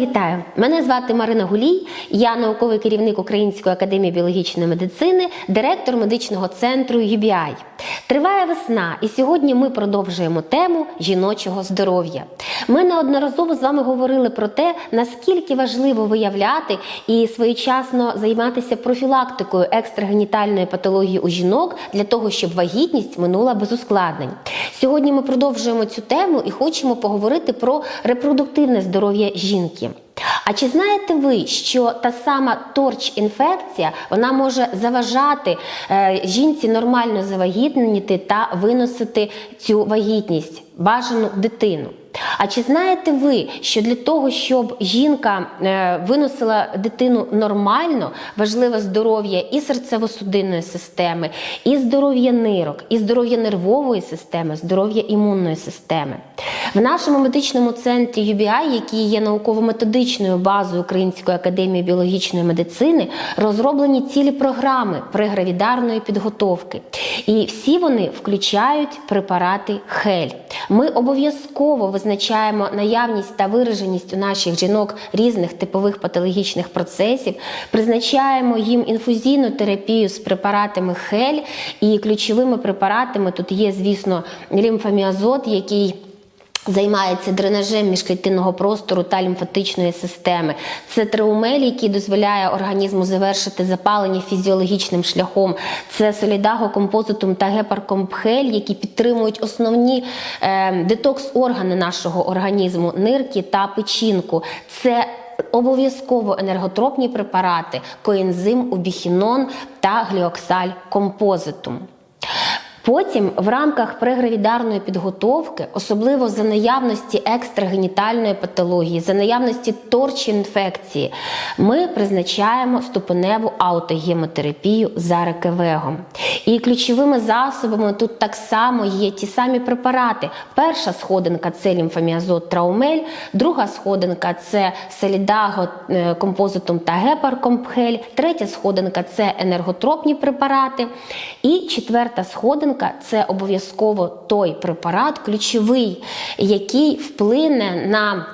Вітаю! Мене звати Марина Гулій, я науковий керівник Української академії біологічної медицини, директор медичного центру UBI. Триває весна, і сьогодні ми продовжуємо тему жіночого здоров'я. Ми неодноразово з вами говорили про те, наскільки важливо виявляти і своєчасно займатися профілактикою екстрагенітальної патології у жінок для того, щоб вагітність минула без ускладнень. Сьогодні ми продовжуємо цю тему і хочемо поговорити про репродуктивне здоров'я жінки. А чи знаєте ви, що та сама торч-інфекція вона може заважати е, жінці нормально завагітніти та виносити цю вагітність, бажану дитину? А чи знаєте ви, що для того, щоб жінка е, виносила дитину нормально, важливе здоров'я і серцево-судинної системи, і здоров'я нирок, і здоров'я нервової системи, здоров'я імунної системи? В нашому медичному центрі UBI, який є науково-методичною базою Української академії біологічної медицини, розроблені цілі програми прегравідарної підготовки. І всі вони включають препарати хель. Ми обов'язково визначаємо наявність та вираженість у наших жінок різних типових патологічних процесів, призначаємо їм інфузійну терапію з препаратами хель. І ключовими препаратами тут є, звісно, лімфаміазот, який Займається дренажем міжклітинного простору та лімфатичної системи. Це триумель, який дозволяє організму завершити запалення фізіологічним шляхом. Це солідагокомпозитум та гепаркомпхель, які підтримують основні е, детокс-органи нашого організму, нирки та печінку. Це Обов'язково енерготропні препарати, коензим, убіхінон та гліоксаль композитум. Потім в рамках прегравідарної підготовки, особливо за наявності екстрагенітальної патології, за наявності торч-інфекції, ми призначаємо ступеневу аутогемотерапію за рекевегом. І ключовими засобами тут так само є ті самі препарати. Перша сходинка це лімфаміазот траумель, друга сходинка це селідаго е, композитум та гепаркомпхель, третя сходинка це енерготропні препарати. І четверта сходинка це обов'язково той препарат, ключовий, який вплине на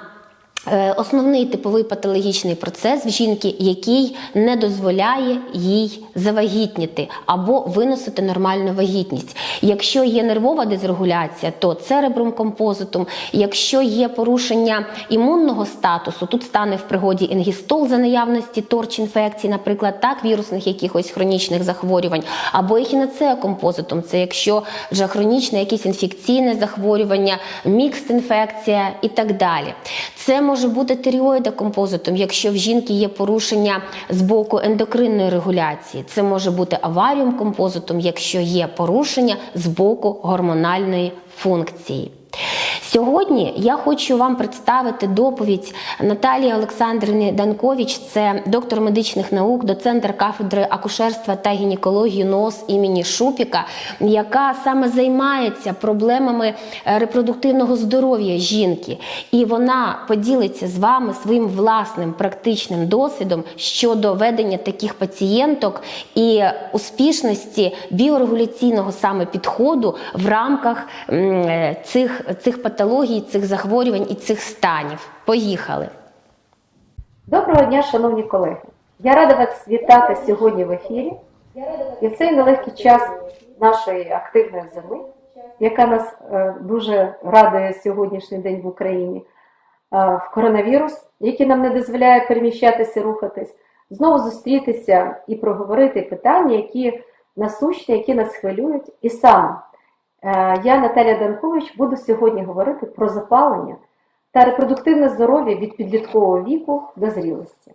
Основний типовий патологічний процес в жінки, який не дозволяє їй завагітніти або виносити нормальну вагітність. Якщо є нервова дезрегуляція, то церебрум композитум. Якщо є порушення імунного статусу, тут стане в пригоді інгістол за наявності торч-інфекцій, наприклад, так, вірусних якихось хронічних захворювань, або ехінацея композитум, це якщо вже хронічне якесь інфекційне захворювання, мікст інфекція і так далі. Це може бути тиріоїдокомпозитом, якщо в жінки є порушення з боку ендокринної регуляції. Це може бути аваріум композитом, якщо є порушення з боку гормональної функції. Сьогодні я хочу вам представити доповідь Наталії Олександрівни Данкович, це доктор медичних наук, доцентр кафедри акушерства та гінекології НОС імені Шупіка, яка саме займається проблемами е, репродуктивного здоров'я жінки. І вона поділиться з вами своїм власним практичним досвідом щодо ведення таких пацієнток і успішності біорегуляційного саме підходу в рамках е, цих, патологій, цих захворювань і цих станів. Поїхали! Доброго дня, шановні колеги! Я рада вас вітати сьогодні в ефірі. І цей нелегкий час нашої активної зими, яка нас е, дуже радує сьогоднішній день в Україні, е, в коронавірус, який нам не дозволяє переміщатися, рухатись, знову зустрітися і проговорити питання, які насущні, які нас хвилюють. І саме я, Наталя Данкович, буду сьогодні говорити про запалення та репродуктивне здоров'я від підліткового віку до зрілості.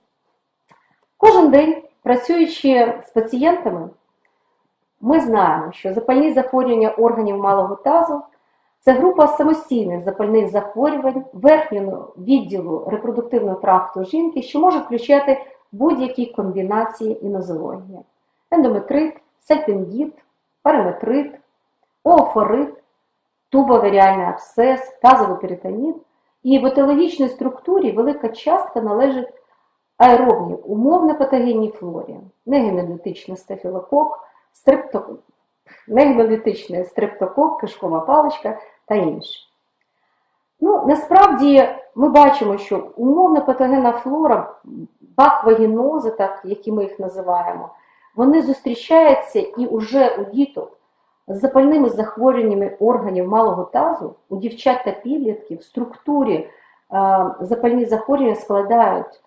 Кожен день, працюючи з пацієнтами, ми знаємо, що запальні захворювання органів малого тазу це група самостійних запальних захворювань верхнього відділу репродуктивного тракту жінки, що може включати будь-які комбінації і нозології. Ендометрит, сальпінгіт, параметрит, ooфорит, тубоверіальний абсцес, тазовий перитонит. І в етологічній структурі велика частка належить аеробній умовно патогенній флорі, негенолітичний стафілокок, стрептокок, стрептокок, кишкова паличка та інші. Ну, насправді ми бачимо, що умовна патогенна флора, баквагінози, так, які ми їх називаємо, вони зустрічаються і вже у діток з запальними захворюваннями органів малого тазу, у дівчат та підлітків в структурі е, запальні захворювання складають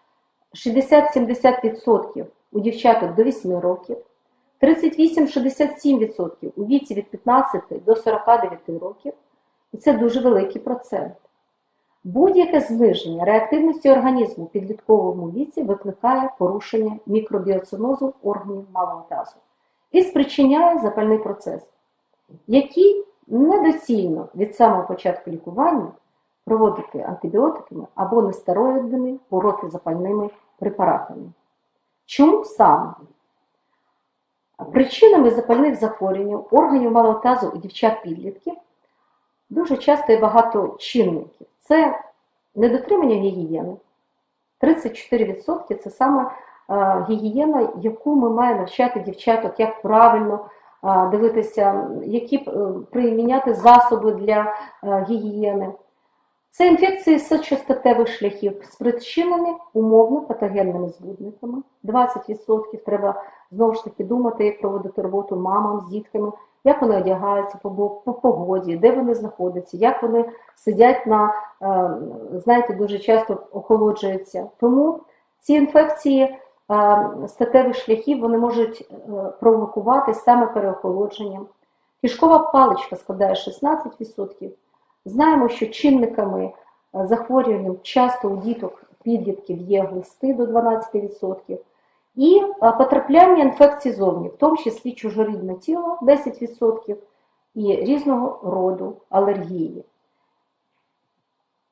60-70% у дівчаток до 8 років, 38-67% у віці від 15 до 49 років, і це дуже великий процент. Будь-яке зниження реактивності організму в підлітковому віці викликає порушення мікробіоцинозу органів малого тазу і спричиняє запальний процес, який недоцільно від самого початку лікування проводити антибіотиками або нестероїдними протизапальними препаратами. Чому саме? Причинами запальних захворювань органів малого тазу у дівчат-підлітків дуже часто є багато чинників. Це недотримання гігієни. 34% це саме е, гігієна, яку ми маємо навчати дівчаток, як правильно дивитися, які е, приміняти засоби для е, гігієни. Це інфекції сечостатевих шляхів, спричинені умовно патогенними збудниками. 20% треба знову ж таки думати, як проводити роботу мамам з дітками, як вони одягаються по, по погоді, де вони знаходяться, як вони сидять на, е, знаєте, дуже часто охолоджуються. Тому ці інфекції статевих шляхів вони можуть е, провокувати саме переохолодженням. Кишкова паличка складає 16%. Знаємо, що чинниками е, захворювань часто у діток підлітків є глисти до 12%. І е, потрапляння інфекцій зовні, в тому числі чужорідне тіло 10% і різного роду алергії.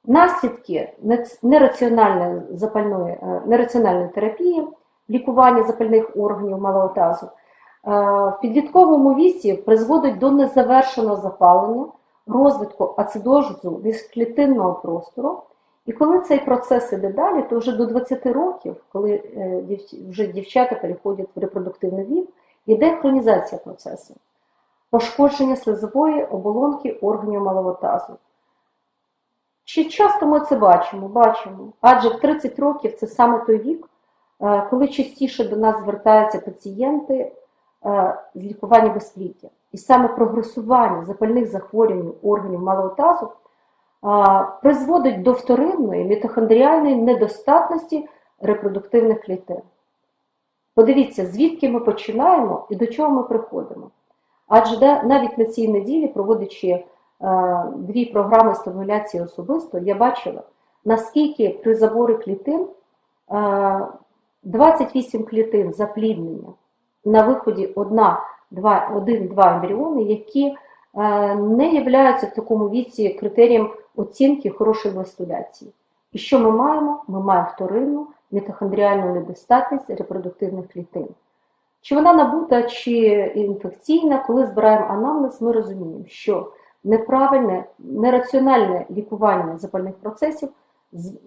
Наслідки нераціональної запальної, е, нераціональної терапії, лікування запальних органів малого тазу е, в підлітковому віці призводить до незавершеного запалення, розвитку ацидозу міжклітинного простору. І коли цей процес іде далі, то вже до 20 років, коли е, вже дівчата переходять в репродуктивний вік, йде хронізація процесу, пошкодження слизової оболонки органів малого тазу. Чи часто ми це бачимо? Бачимо. Адже в 30 років це саме той вік, коли частіше до нас звертаються пацієнти е, з лікування безпліддя. І саме прогресування запальних захворювань органів малого тазу призводить до вторинної мітохондріальної недостатності репродуктивних клітин. Подивіться, звідки ми починаємо і до чого ми приходимо. Адже навіть на цій неділі, проводячи е, дві програми стимуляції особисто, я бачила, наскільки при заборі клітин е, 28 клітин запліднення на виході 1-2 ембріони, які е, не являються в такому віці критерієм оцінки хорошої властуляції. І що ми маємо? Ми маємо вторинну мітохондріальну недостатність репродуктивних клітин. Чи вона набута, чи інфекційна, коли збираємо анамнез, ми розуміємо, що неправильне, нераціональне лікування запальних процесів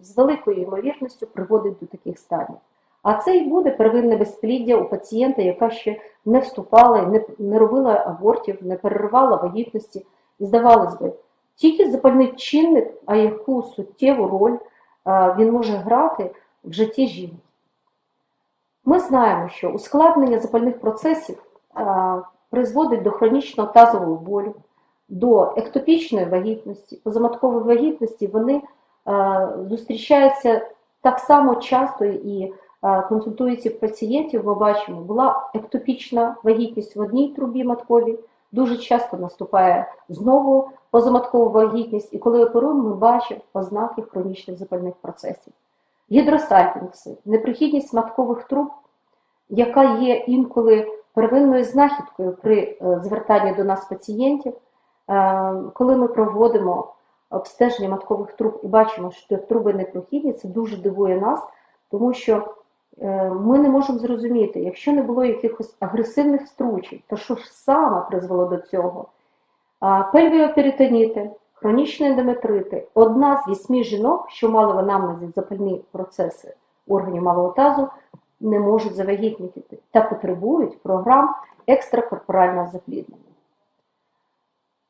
з великою ймовірністю приводить до таких станів. А це і буде первинне безпліддя у пацієнта, яка ще не вступала, не, не робила абортів, не переривала вагітності. І здавалось би, тільки запальний чинник, а яку суттєву роль він може грати в житті жінки. Ми знаємо, що ускладнення запальних процесів призводить до хронічного тазового болю, до ектопічної вагітності, позаматкової вагітності вони зустрічаються так само часто і а, консультуються пацієнтів, ми бачимо, була ектопічна вагітність в одній трубі матковій, дуже часто наступає знову позаматкова вагітність, і коли оперуємо, ми бачимо ознаки хронічних запальних процесів. Гідросальпінгси, неприхідність маткових труб, яка є інколи первинною знахідкою при е, звертанні до нас пацієнтів, Е, коли ми проводимо обстеження маткових труб і бачимо, що труби непрохідні, це дуже дивує нас, тому що е, ми не можемо зрозуміти, якщо не було якихось агресивних стручень, то що ж саме призвело до цього? Пельвіоперитоніти, хронічні ендометрити – одна з вісьми жінок, що мали в анамнезі запальні процеси органів малого тазу, не можуть завагітніти та потребують програм екстракорпорального запліднення.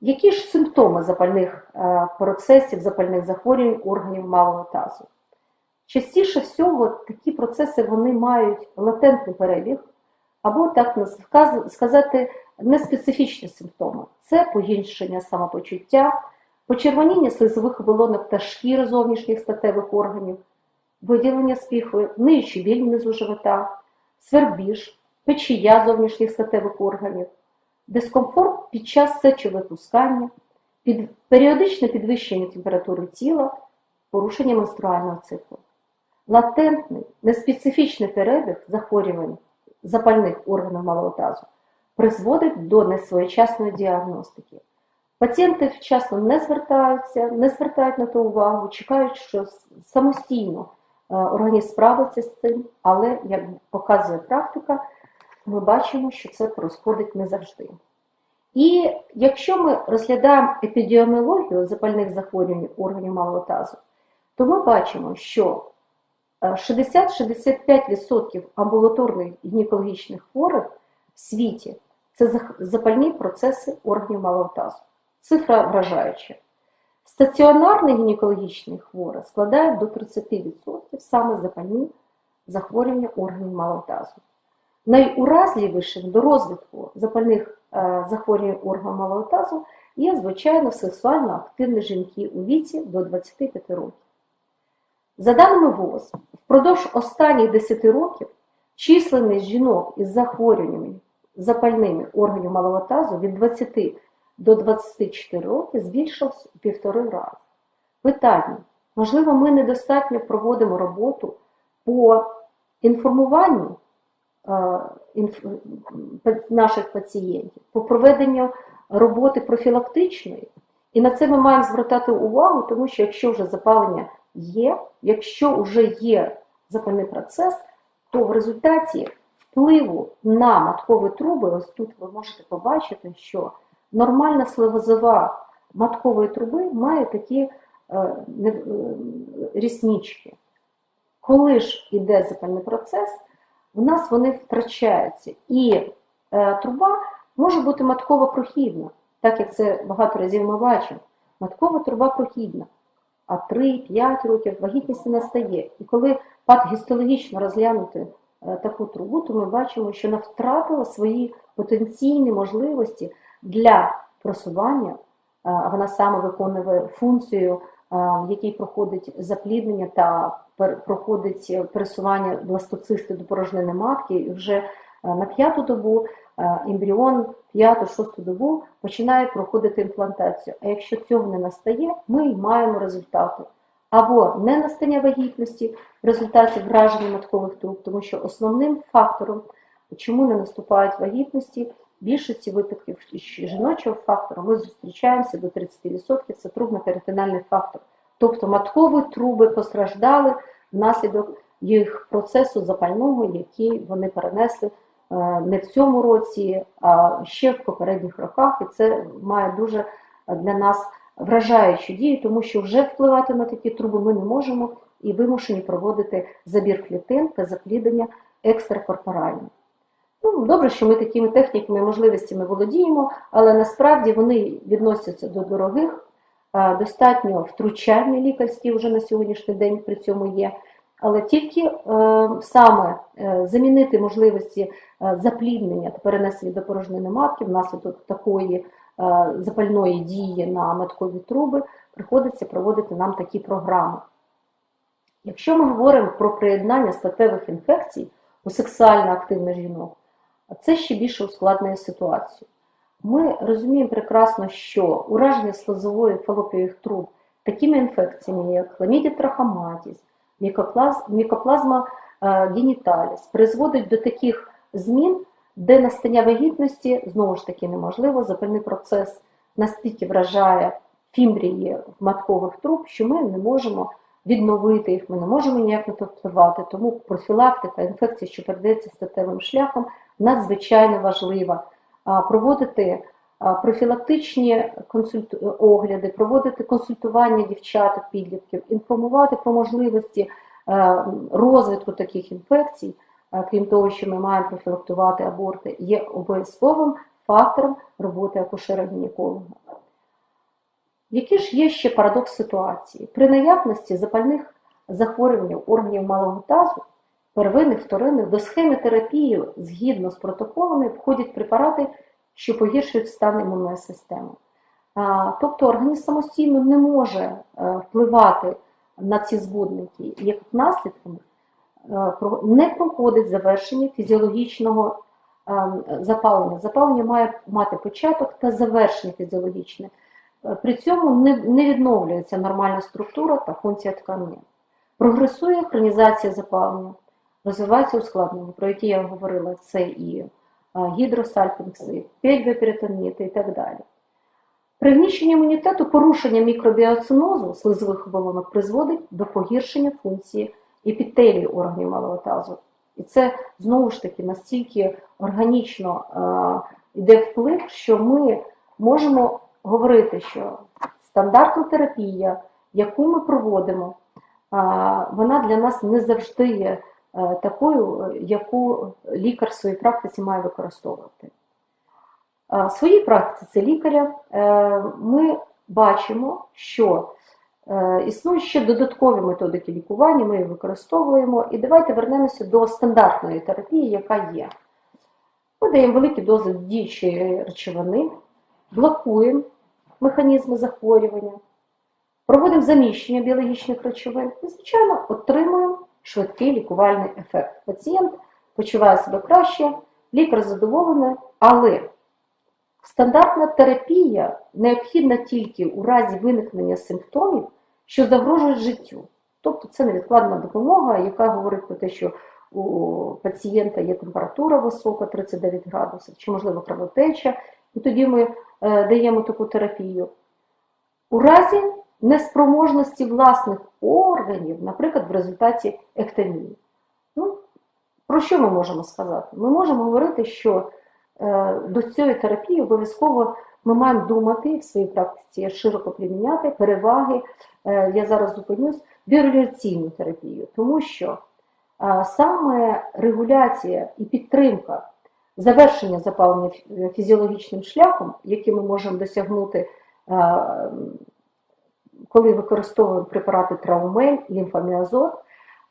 Які ж симптоми запальних е, процесів, запальних захворювань органів малого тазу? Частіше всього такі процеси вони мають латентний перебіг, або так сказати, неспецифічні симптоми. Це погіршення самопочуття, почервоніння слизових оболонок та шкіри зовнішніх статевих органів, виділення з піхви, ниючий біль внизу живота, свербіж, печія зовнішніх статевих органів, дискомфорт під час сечовипускання, під, періодичне підвищення температури тіла, порушення менструального циклу. Латентний, неспецифічний перебіг захворювань запальних органів малого тазу призводить до несвоєчасної діагностики. Пацієнти вчасно не звертаються, не звертають на то увагу, чекають, що самостійно е, організм справиться з цим, але, як показує практика, ми бачимо, що це происходить не завжди. І якщо ми розглядаємо епідеміологію запальних захворювань органів малого тазу, то ми бачимо, що 60-65% амбулаторних гінекологічних хворих в світі це запальні процеси органів малого тазу. Цифра вражаюча. Стаціонарні гінекологічні хворі складають до 30% саме запальні захворювання органів малого тазу. Найуразливішим до розвитку запальних е, захворювань органів малого тазу є, звичайно, сексуально активні жінки у віці до 25 років. За даними ВОЗ, впродовж останніх 10 років численність жінок із захворюваннями запальними органів малого тазу від 20 до 24 роки збільшилось у півтори рази. Питання. Можливо, ми недостатньо проводимо роботу по інформуванню е, наших пацієнтів, по проведенню роботи профілактичної. І на це ми маємо звертати увагу, тому що якщо вже запалення є, якщо вже є запальний процес, то в результаті впливу на маткові труби, ось тут ви можете побачити, що нормальна сливозова маткової труби має такі е, е, ріснички. Коли ж іде запальний процес, в нас вони втрачаються. І е, труба може бути матково прохідна, так як це багато разів ми бачимо. Маткова труба прохідна, а 3-5 років вагітність не настає. І коли патогістологічно розглянути е, таку трубу, то ми бачимо, що вона втратила свої потенційні можливості для просування. Е, Вона саме виконує функцію, е, в якій проходить запліднення та проходить пересування бластоцисти до порожнини матки. І вже на п'яту добу ембріон п'яту-шосту добу починає проходити імплантацію. А якщо цього не настає, ми маємо результати. Або не настання вагітності в результаті враження маткових труб, тому що основним фактором, чому не наступають вагітності, більшості випадків жіночого фактору ми зустрічаємося до 30%, це трубно-перитональний фактор. Тобто маткові труби постраждали внаслідок їх процесу запального, який вони перенесли е, не в цьому році, а ще в попередніх роках. І це має дуже е, для нас вражаючу дію, тому що вже впливати на такі труби ми не можемо і вимушені проводити забір клітин та запліднення екстракорпорально. Ну, добре, що ми такими техніками і можливостями володіємо, але насправді вони відносяться до дорогих, е, достатньо втручальні лікарські вже на сьогоднішній день при цьому є. Але тільки е, саме е, замінити можливості е, запліднення та перенесення до порожнини матки внаслідок такої е, запальної дії на маткові труби, приходиться проводити нам такі програми. Якщо ми говоримо про приєднання статевих інфекцій у сексуально активних жінок, це ще більше ускладнює ситуацію. Ми розуміємо прекрасно, що ураження слизової фалопієвих труб такими інфекціями, як хламідія трахоматіс, мікоплазма е, геніталіс, призводить до таких змін, де настання вагітності знову ж таки неможливо, запальний процес настільки вражає фімбрії маткових труб, що ми не можемо відновити їх, ми не можемо ніяк на то впливати. Тому профілактика інфекції, що передається статевим шляхом, надзвичайно важлива. Проводити профілактичні консульт... огляди, проводити консультування дівчаток, підлітків, інформувати про можливості е, розвитку таких інфекцій, е, крім того, що ми маємо профілактувати аборти, є обов'язковим фактором роботи акушера-гінеколога. Які ж є ще парадокс ситуації? При наявності запальних захворювань органів малого тазу, первинних, вторинних, до схеми терапії згідно з протоколами входять препарати, що погіршують стан імунної системи. Тобто організм самостійно не може е, впливати на ці збудники, як наслідком е, не проходить завершення фізіологічного е, запалення. Запалення має мати початок та завершення фізіологічне. При цьому не, відновлюється нормальна структура та функція тканин. Прогресує хронізація запалення, розвиваються ускладнення, про які я говорила, це і гідросальпінкси, пельвіперитоніти і так далі. При гніщенні імунітету порушення мікробіоцинозу слизових оболонок призводить до погіршення функції епітелію органів малого тазу. І це знову ж таки настільки органічно е, йде вплив, що ми можемо говорити, що стандартна терапія, яку ми проводимо, е, вона для нас не завжди є такою, е, яку лікар в своїй практиці має використовувати. Е, В своїй практиці лікаря е, ми бачимо, що е, існують ще додаткові методики лікування, ми їх використовуємо. І давайте вернемося до стандартної терапії, яка є. Ми даємо великі дози діючої речовини, блокуємо механізми захворювання, проводимо заміщення біологічних речовин і, звичайно, отримуємо швидкий лікувальний ефект. Пацієнт почуває себе краще, лікар задоволений, але Стандартна терапія необхідна тільки у разі виникнення симптомів, що загрожують життю. Тобто це невідкладна допомога, яка говорить про те, що у пацієнта є температура висока, 39 градусів, чи, можливо, кровотеча, і тоді ми е, даємо таку терапію. У разі неспроможності власних органів, наприклад, в результаті ектомії. Ну, про що ми можемо сказати? Ми можемо говорити, що е, до цієї терапії обов'язково ми маємо думати в своїй практиці широко приміняти переваги. е, Я зараз зупинюсь біорегуляційну терапію, тому що е, саме регуляція і підтримка завершення запалення фізіологічним шляхом, який ми можемо досягнути, коли використовуємо препарати траумель, лімфоміазот,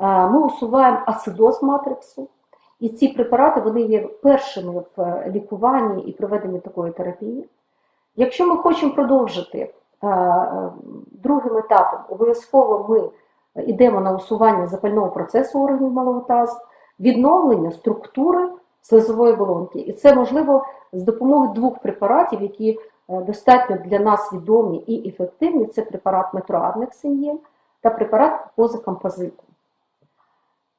е, ми усуваємо асидоз матриксу. І ці препарати вони є першими в е, лікуванні і проведенні такої терапії. Якщо ми хочемо продовжити е, другим етапом, обов'язково ми йдемо на усування запального процесу органів малого тазу, відновлення структури слизової оболонки. І це можливо з допомогою двох препаратів, які достатньо для нас відомі і ефективні. Це препарат метроаднексин'єн та препарат позакомпозиту.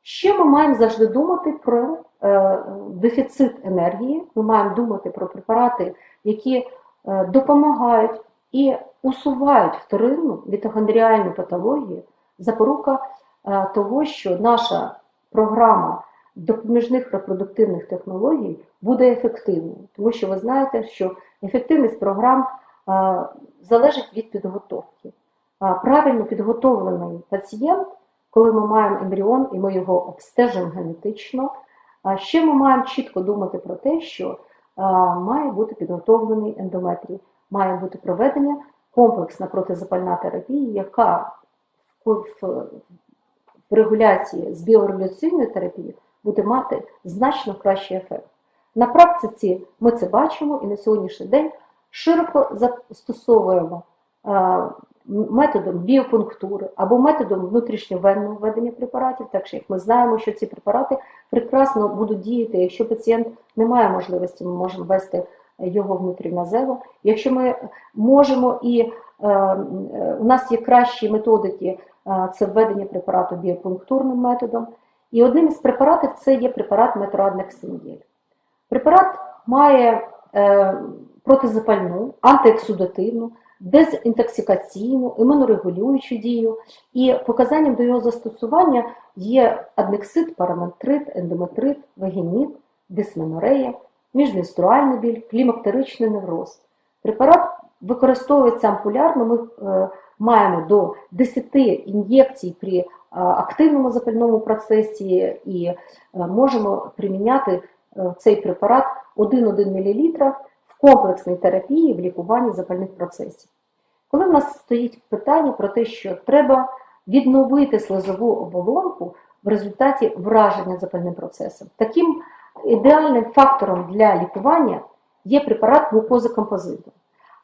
Ще ми маємо завжди думати про е, дефіцит енергії. Ми маємо думати про препарати, які е, допомагають і усувають вторинну мітохондріальну патологію, запорука е, того, що наша програма допоміжних репродуктивних технологій буде ефективною. Тому що ви знаєте, що ефективність програм е, залежить від підготовки. Е, Правильно підготовлений пацієнт коли ми маємо ембріон і ми його обстежуємо генетично, ще ми маємо чітко думати про те, що а, має бути підготовлений ендометрій, має бути проведення комплексна протизапальна терапія, яка в, регуляції з біорегуляційною терапією буде мати значно кращий ефект. На практиці ми це бачимо і на сьогоднішній день широко застосовуємо методом біопунктури або методом внутрішньовенного введення препаратів, так що як ми знаємо, що ці препарати прекрасно будуть діяти. Якщо пацієнт не має можливості, ми можемо ввести його внутріназево. Якщо ми можемо і е, е, у нас є кращі методики, е, це введення препарату біопунктурним методом. І одним із препаратів це є препарат метроаднексин'єль. Препарат має е, протизапальну, антиексудативну, дезінтоксикаційну, імунорегулюючу дію, і показанням до його застосування є аднексит, параметрит, ендометрит, вагініт, дисменорея, міжменструальний біль, клімактеричний невроз. Препарат використовується ампулярно, ми е, маємо до 10 ін'єкцій при активному запальному процесі і е, можемо приміняти е, цей препарат 1,1 мл в комплексній терапії в лікуванні запальних процесів. Коли в нас стоїть питання про те, що треба відновити слизову оболонку в результаті враження запальним процесом, таким ідеальним фактором для лікування є препарат мукозокомпозиту.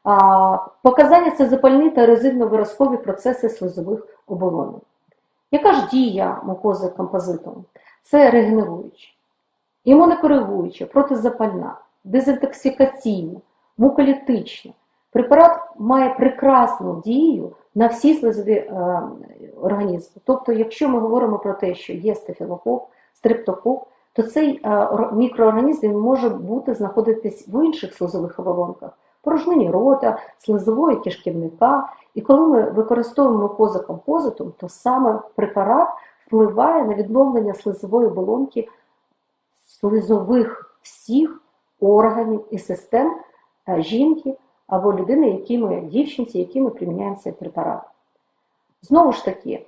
А, Показання це запальні та резинно-виразкові процеси слизових оболонок. Яка ж дія мукози композиту? Це регенеруюча, імунокоригуюча, протизапальна, дезінтоксикаційна, муколітична. Препарат має прекрасну дію на всі слизові е, організми. Тобто, якщо ми говоримо про те, що є стафілокок, стрептокок, то цей е, мікроорганізм він може бути знаходитись в інших слизових оболонках, порожнині рота, слизової кишківника. І коли ми використовуємо козакомпозитом, то саме препарат впливає на відновлення слизової оболонки слизових всіх органів і систем е, жінки або людини, які ми, дівчинці, які ми приміняємо цей препарат. Знову ж таки,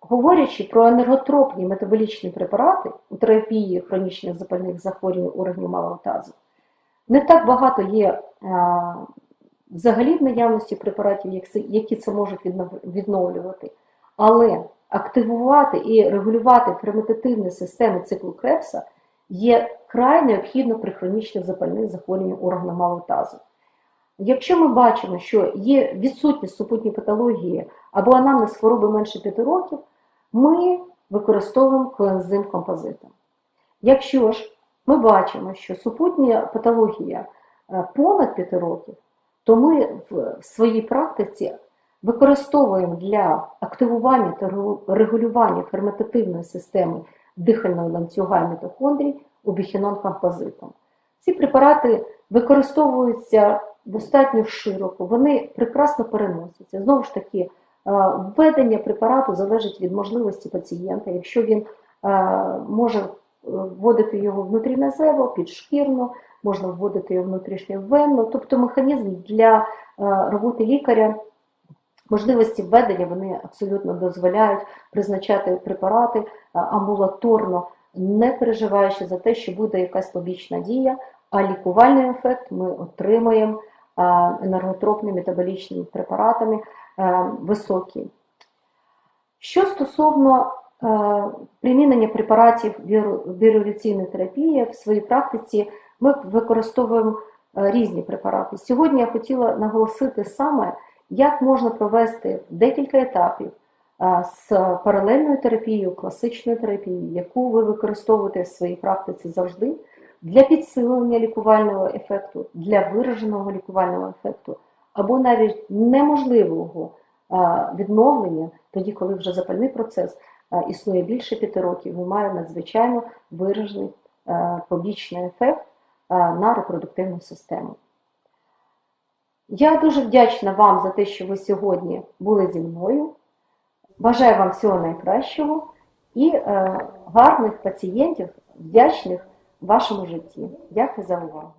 говорячи про енерготропні метаболічні препарати у терапії хронічних запальних захворювань органів малого тазу, не так багато є е, взагалі в наявності препаратів, які це можуть відновлювати, але активувати і регулювати ферментативні системи циклу Крепса є край необхідно при хронічних запальних захворюваннях органу малого тазу. Якщо ми бачимо, що є відсутність супутньої патології або анамнез хвороби менше 5 років, ми використовуємо коензим композитом. Якщо ж ми бачимо, що супутня патологія е, понад 5 років, то ми в своїй практиці використовуємо для активування та регулювання ферментативної системи дихального ланцюга мітохондрій обіхінон композитом. Ці препарати використовуються достатньо широко, вони прекрасно переносяться. Знову ж таки, е, введення препарату залежить від можливості пацієнта. Якщо він е, може вводити його внутріназево, підшкірно, можна вводити його внутрішньовенно. Тобто механізм для е, роботи лікаря, можливості введення вони абсолютно дозволяють призначати препарати е, амбулаторно, не переживаючи за те, що буде якась побічна дія, а лікувальний ефект ми отримаємо е, енерготропними метаболічними препаратами високий. Що стосовно примінення препаратів віру- терапії в своїй практиці, ми використовуємо е, різні препарати. Сьогодні я хотіла наголосити саме, як можна провести декілька етапів е, з паралельною терапією, класичною терапією, яку ви використовуєте в своїй практиці завжди, для підсилення лікувального ефекту, для вираженого лікувального ефекту, або навіть неможливого е, відновлення, тоді, коли вже запальний процес е, існує більше п'яти років, і має надзвичайно виражений е, побічний ефект е, на репродуктивну систему. Я дуже вдячна вам за те, що ви сьогодні були зі мною. Бажаю вам всього найкращого і е, гарних пацієнтів, вдячних вашому житті. Дякую за увагу.